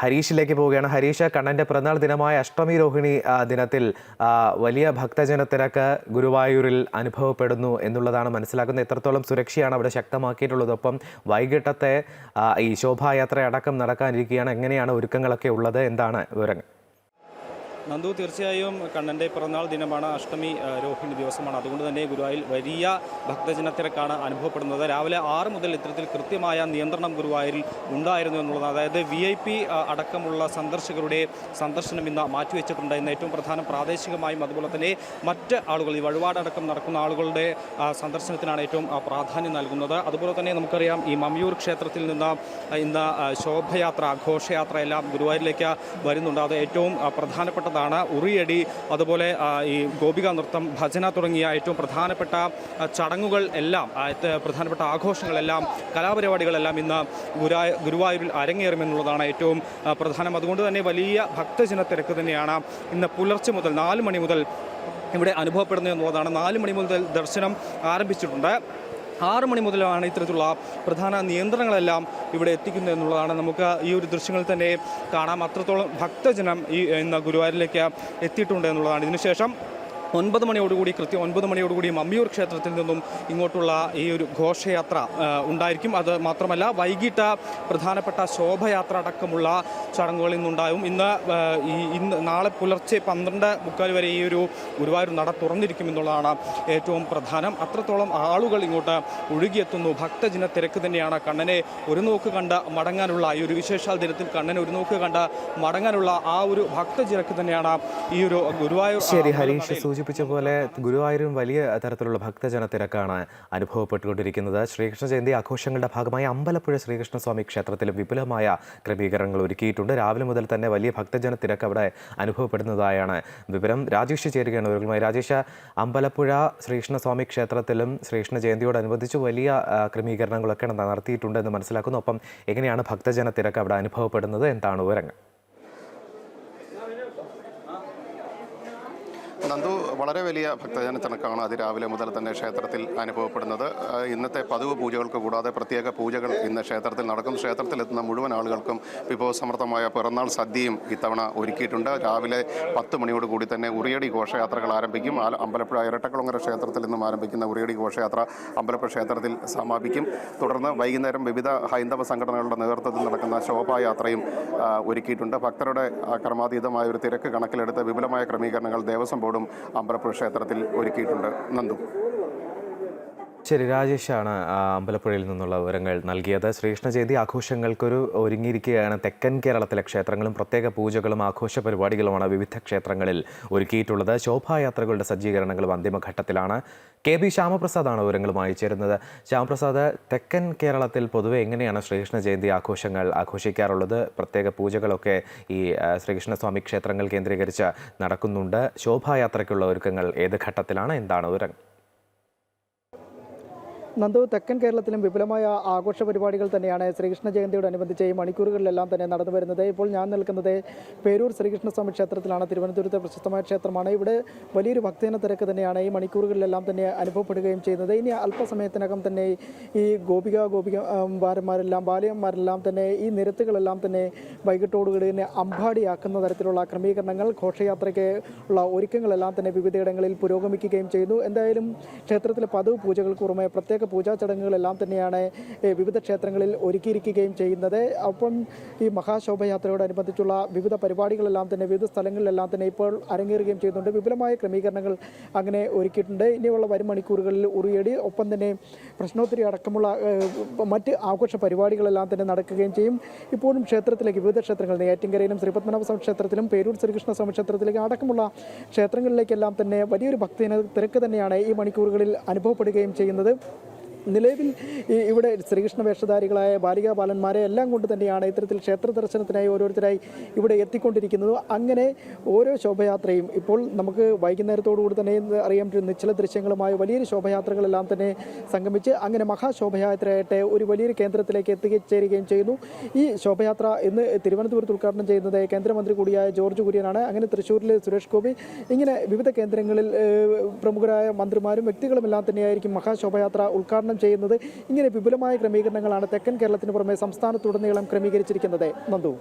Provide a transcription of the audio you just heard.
ഹരീഷിലേക്ക് പോവുകയാണ്. ഹരീഷ് കണ്ണന്റെ പിറന്നാൾ ദിനമായ അഷ്ടമി രോഹിണി ദിനത്തിൽ വലിയ ഭക്തജനത്തിരക്ക് ഗുരുവായൂരിൽ അനുഭവപ്പെടുന്നു എന്നുള്ളതാണ് മനസ്സിലാക്കുന്നത്. എത്രത്തോളം സുരക്ഷയാണ് അവിടെ ശക്തമാക്കിയിട്ടുള്ളത്. ഒപ്പം വൈകിട്ടത്തെ ഈ ശോഭായാത്ര അടക്കം നടക്കാനിരിക്കുകയാണ്. എങ്ങനെയാണ് ഒരുക്കങ്ങളൊക്കെ ഉള്ളത്? എന്താണ് വിവരങ്ങൾ? നന്ദു തീർച്ചയായും കണ്ണന്റെ പിറന്നാൾ ദിനമാണ് അഷ്ടമി രോഹിണി ദിവസമാണ്. അതുകൊണ്ട് തന്നെ ഗുരുവായൂർ വലിയ ഭക്തജനത്തിരക്കാണ് അനുഭവപ്പെടുന്നത്. രാവിലെ ആറ് മുതൽ ഇത്തരത്തിൽ കൃത്യമായ നിയന്ത്രണം ഗുരുവായൂരിൽ ഉണ്ടായിരുന്നു എന്നുള്ളത് അതായത് വി ഐ പി അടക്കമുള്ള സന്ദർശകരുടെ സന്ദർശനം ഇന്ന് മാറ്റിവെച്ചിട്ടുണ്ട് ഇന്ന് ഏറ്റവും പ്രധാനം പ്രാദേശികമായും അതുപോലെ തന്നെ മറ്റ് ആളുകൾ ഈ വഴിപാടടക്കം നടക്കുന്ന ആളുകളുടെ സന്ദർശനത്തിനാണ് ഏറ്റവും പ്രാധാന്യം നൽകുന്നത്. അതുപോലെ തന്നെ നമുക്കറിയാം ഈ മമ്മിയൂർ ക്ഷേത്രത്തിൽ നിന്ന് ഇന്ന് ശോഭയാത്ര ഘോഷയാത്ര എല്ലാം ഗുരുവായൂരിലേക്ക് വരുന്നുണ്ട്. അത് ഏറ്റവും ആ, പ്രധാനപ്പെട്ടതാണ് ഉറിയടി അതുപോലെ ഈ ഗോപിക നൃത്തം ഭജന തുടങ്ങിയ ഏറ്റവും പ്രധാനപ്പെട്ട ചടങ്ങുകൾ എല്ലാം പ്രധാനപ്പെട്ട ആഘോഷങ്ങളെല്ലാം കലാപരിപാടികളെല്ലാം ഇന്ന് ഗുരാ ഗുരുവായൂരിൽ അരങ്ങേറുമെന്നുള്ളതാണ് ഏറ്റവും പ്രധാനം. അതുകൊണ്ട് തന്നെ വലിയ ഭക്തജന തിരക്ക് തന്നെയാണ് ഇന്ന് പുലർച്ചെ മുതൽ നാല് മണി മുതൽ ഇവിടെ അനുഭവപ്പെടുന്നത് എന്നുള്ളതാണ്. നാല് മണി മുതൽ ദർശനം ആരംഭിച്ചിട്ടുണ്ട്. ആറ് മണി മുതലാണ് ഇത്തരത്തിലുള്ള പ്രധാന നിയന്ത്രണങ്ങളെല്ലാം ഇവിടെ എത്തിക്കുന്നത് എന്നുള്ളതാണ്. നമുക്ക് ഈ ഒരു ദൃശ്യങ്ങളിൽ തന്നെ കാണാം. അത്രത്തോളം ഭക്തജനം ഈ ഇന്ന് ഗുരുവായൂരിലേക്ക് എത്തിയിട്ടുണ്ട് എന്നുള്ളതാണ്. ഇതിനുശേഷം ഒൻപത് മണിയോടുകൂടി കൃത്യം ഒൻപത് മണിയോടുകൂടി മമ്മിയൂർ ക്ഷേത്രത്തിൽ നിന്നും ഇങ്ങോട്ടുള്ള ഈ ഒരു ഘോഷയാത്ര ഉണ്ടായിരിക്കും. അത് മാത്രമല്ല വൈകിട്ട് പ്രധാനപ്പെട്ട ശോഭയാത്ര അടക്കമുള്ള ചടങ്ങുകൾ ഇന്നുണ്ടാവും ഇന്ന് ഈ ഇന്ന് നാളെ പുലർച്ചെ പന്ത്രണ്ട് മുക്കാൽ വരെ ഈ ഒരു ഗുരുവായൂർ നട തുറന്നിരിക്കും എന്നുള്ളതാണ് ഏറ്റവും പ്രധാനം. അത്രത്തോളം ആളുകൾ ഇങ്ങോട്ട് ഒഴുകിയെത്തുന്നു. ഭക്തജന തിരക്ക് തന്നെയാണ്. കണ്ണനെ ഒരു നോക്ക് കണ്ട് മടങ്ങാനുള്ള ഈ ഒരു വിശേഷാൽ ദിനത്തിൽ കണ്ണനെ ഒരു നോക്ക് കണ്ട് മടങ്ങാനുള്ള ആ ഒരു ഭക്തജനക്ക് തന്നെയാണ് ഈ ഒരു ഗുരുവായൂർ ശരി ഹരീഷ് അമ്പലനടയിൽ സൂചിപ്പിച്ച പോലെ ഗുരുവായൂരും വലിയ തരത്തിലുള്ള ഭക്തജന തിരക്കാണ് അനുഭവപ്പെട്ടുകൊണ്ടിരിക്കുന്നത്. ശ്രീകൃഷ്ണ ജയന്തി ആഘോഷങ്ങളുടെ ഭാഗമായി അമ്പലപ്പുഴ ശ്രീകൃഷ്ണസ്വാമി ക്ഷേത്രത്തിൽ വിപുലമായ ക്രമീകരണങ്ങൾ ഒരുക്കിയിട്ടുണ്ട്. രാവിലെ മുതൽ തന്നെ വലിയ ഭക്തജന തിരക്ക് അവിടെ അനുഭവപ്പെടുന്നതായാണ് വിവരം. രാജേഷ് ചേരുകയാണ് വിവരങ്ങളുമായി. രാജേഷ് അമ്പലപ്പുഴ ശ്രീകൃഷ്ണസ്വാമി ക്ഷേത്രത്തിലും ശ്രീകൃഷ്ണ ജയന്തിയോടനുബന്ധിച്ച് വലിയ ക്രമീകരണങ്ങളൊക്കെ നടത്തിയിട്ടുണ്ടെന്ന് മനസ്സിലാക്കുന്നു. ഒപ്പം എങ്ങനെയാണ് ഭക്തജന തിരക്ക് അവിടെ അനുഭവപ്പെടുന്നത്? എന്താണ് വിവരങ്ങൾ? നന്ദു വളരെ വലിയ ഭക്തജന തിണക്കാണ് അതിരാവിലെ മുതൽ തന്നെ ക്ഷേത്രത്തിൽ അനുഭവപ്പെടുന്നത്. ഇന്നത്തെ പതിവ് പൂജകൾക്ക് കൂടാതെ പ്രത്യേക പൂജകൾ ഇന്ന് ക്ഷേത്രത്തിൽ നടക്കും. ക്ഷേത്രത്തിലെത്തുന്ന മുഴുവൻ ആളുകൾക്കും വിഭവസമൃദ്ധമായ പിറന്നാൾ സദ്യയും ഇത്തവണ ഒരുക്കിയിട്ടുണ്ട്. രാവിലെ പത്ത് മണിയോട് കൂടി തന്നെ ഉറിയടി ഘോഷയാത്രകൾ ആരംഭിക്കും. അമ്പലപ്പുഴ ഇരട്ടക്കുളങ്ങര ക്ഷേത്രത്തിൽ നിന്നും ആരംഭിക്കുന്ന ഉറിയടി ഘോഷയാത്ര അമ്പലപ്പുഴ ക്ഷേത്രത്തിൽ സമാപിക്കും. തുടർന്ന് വൈകുന്നേരം വിവിധ ഹൈന്ദവ സംഘടനകളുടെ നേതൃത്വത്തിൽ നടക്കുന്ന ശോഭായാത്രയും ഒരുക്കിയിട്ടുണ്ട്. ഭക്തരുടെ അക്രമാതീതമായ ക്രമാതീതമായ ഒരു തിരക്ക് കണക്കിലെടുത്ത് വിപുലമായ ക്രമീകരണങ്ങൾ ദേവസ്വം ബോർഡും അമ്പലപ്പുഴ ക്ഷേത്രത്തിൽ ഒരുക്കിയിട്ടുണ്ട് നന്ദു. ശരി രാജേഷാണ് അമ്പലപ്പുഴയിൽ നിന്നുള്ള വിവരങ്ങൾ നൽകിയത്. ശ്രീകൃഷ്ണ ജയന്തി ആഘോഷങ്ങൾക്കൊരു ഒരുങ്ങിയിരിക്കുകയാണ്. തെക്കൻ കേരളത്തിലെ ക്ഷേത്രങ്ങളും പ്രത്യേക പൂജകളും ആഘോഷ പരിപാടികളുമാണ് വിവിധ ക്ഷേത്രങ്ങളിൽ ഒരുക്കിയിട്ടുള്ളത്. ശോഭായാത്രകളുടെ സജ്ജീകരണങ്ങളും അന്തിമഘട്ടത്തിലാണ്. കെ ബി ശ്യാമപ്രസാദാണ് വിവരങ്ങളുമായി ചേരുന്നത്. ശ്യാമപ്രസാദ് തെക്കൻ കേരളത്തിൽ പൊതുവെ എങ്ങനെയാണ് ശ്രീകൃഷ്ണ ജയന്തി ആഘോഷങ്ങൾ ആഘോഷിക്കാറുള്ളത്? പ്രത്യേക പൂജകളൊക്കെ ഈ ശ്രീകൃഷ്ണസ്വാമി ക്ഷേത്രങ്ങൾ കേന്ദ്രീകരിച്ച് നടക്കുന്നുണ്ട്. ശോഭായാത്രയ്ക്കുള്ള ഒരുക്കങ്ങൾ ഏത് ഘട്ടത്തിലാണ്? എന്താണ് വിവരങ്ങൾ? നന്ദു തെക്കൻ കേരളത്തിലും വിപുലമായ ആഘോഷ പരിപാടികൾ തന്നെയാണ് ശ്രീകൃഷ്ണ ജയന്തിയോടനുബന്ധിച്ച് ഈ മണിക്കൂറുകളിലെല്ലാം തന്നെ നടന്നു വരുന്നത്. ഇപ്പോൾ ഞാൻ നിൽക്കുന്നത് പേരൂർ ശ്രീകൃഷ്ണ ശ്രീകൃഷ്ണസ്വാമി ക്ഷേത്രത്തിലാണ്. തിരുവനന്തപുരത്തെ പ്രശസ്തമായ ക്ഷേത്രമാണ്. ഇവിടെ വലിയൊരു ഭക്തജന തിരക്ക് തന്നെയാണ് ഈ മണിക്കൂറുകളിലെല്ലാം തന്നെ അനുഭവപ്പെടുകയും ചെയ്യുന്നത്. ഇനി അല്പസമയത്തിനകം തന്നെ ഈ ഗോപിക ഗോപിക മാരന്മാരെല്ലാം ബാല്യന്മാരെല്ലാം തന്നെ ഈ നിരത്തുകളെല്ലാം തന്നെ വൈകിട്ടോടുകൂടി തന്നെ അമ്പാടിയാക്കുന്ന തരത്തിലുള്ള ക്രമീകരണങ്ങൾ ഘോഷയാത്രയ്ക്ക് ഉള്ള ഒരുക്കങ്ങളെല്ലാം തന്നെ വിവിധയിടങ്ങളിൽ പുരോഗമിക്കുകയും ചെയ്യുന്നു. എന്തായാലും ക്ഷേത്രത്തിലെ പതിവ് പൂജകൾക്ക് പുറമെ പ്രത്യേക പൂജാ ചടങ്ങുകളെല്ലാം തന്നെയാണ് വിവിധ ക്ഷേത്രങ്ങളിൽ ഒരുക്കിയിരിക്കുകയും ചെയ്യുന്നത്. അപ്പം ഈ മഹാശോഭയാത്രയോടനുബന്ധിച്ചുള്ള വിവിധ പരിപാടികളെല്ലാം തന്നെ വിവിധ സ്ഥലങ്ങളിലെല്ലാം തന്നെ ഇപ്പോൾ അരങ്ങേറുകയും ചെയ്യുന്നുണ്ട്. വിപുലമായ ക്രമീകരണങ്ങൾ അങ്ങനെ ഒരുക്കിയിട്ടുണ്ട്. ഇനിയുള്ള വരും മണിക്കൂറുകളിൽ ഉറിയടി ഒപ്പം തന്നെ പ്രശ്നോത്തരി അടക്കമുള്ള മറ്റ് ആഘോഷ പരിപാടികളെല്ലാം തന്നെ നടക്കുകയും ചെയ്യും. ഇപ്പോഴും ക്ഷേത്രത്തിലേക്ക് വിവിധ ക്ഷേത്രങ്ങൾ നെയ്യാറ്റിൻകരയിലും ശ്രീപത്മനാഭസ്വാമി ക്ഷേത്രത്തിലും പേരൂർ ശ്രീകൃഷ്ണ സ്വാമി ക്ഷേത്രത്തിലേക്ക് അടക്കമുള്ള ക്ഷേത്രങ്ങളിലേക്കെല്ലാം തന്നെ വലിയൊരു ഭക്തി തിരക്ക് തന്നെയാണ് ഈ മണിക്കൂറുകളിൽ അനുഭവപ്പെടുകയും ചെയ്യുന്നത്. നിലവിൽ ഇവിടെ ശ്രീകൃഷ്ണ വേഷധാരികളായ ബാലികാ ബാലന്മാരെ എല്ലാം കൊണ്ട് തന്നെയാണ് ഇത്തരത്തിൽ ക്ഷേത്ര ദർശനത്തിനായി ഓരോരുത്തരായി ഇവിടെ എത്തിക്കൊണ്ടിരിക്കുന്നത്. അങ്ങനെ ഓരോ ശോഭയാത്രയും ഇപ്പോൾ നമുക്ക് വൈകുന്നേരത്തോടുകൂടി തന്നെ അറിയാം. അറിയാൻ പറ്റുന്ന നിശ്ചല ദൃശ്യങ്ങളുമായി വലിയൊരു ശോഭയാത്രകളെല്ലാം തന്നെ സംഗമിച്ച് അങ്ങനെ മഹാശോഭയാത്രയായിട്ട് ഒരു വലിയൊരു കേന്ദ്രത്തിലേക്ക് എത്തിച്ചേരുകയും ചെയ്യുന്നു. ഈ ശോഭയാത്ര ഇന്ന് തിരുവനന്തപുരത്ത് ഉദ്ഘാടനം ചെയ്യുന്നത് കേന്ദ്രമന്ത്രി കൂടിയായ ജോർജ് കുര്യനാണ്. അങ്ങനെ തൃശ്ശൂരിൽ സുരേഷ് ഗോപി ഇങ്ങനെ വിവിധ കേന്ദ്രങ്ങളിൽ പ്രമുഖരായ മന്ത്രിമാരും വ്യക്തികളുമെല്ലാം തന്നെയായിരിക്കും മഹാശോഭയാത്ര ഉദ്ഘാടനം ഉദ്ഘാടനം ചെയ്യുന്നത്. ഇങ്ങനെ വിപുലമായ ക്രമീകരണങ്ങളാണ് തെക്കൻ കേരളത്തിന് പുറമെ സംസ്ഥാനത്തുടനീളം ക്രമീകരിച്ചിരിക്കുന്നത്. നന്ദു.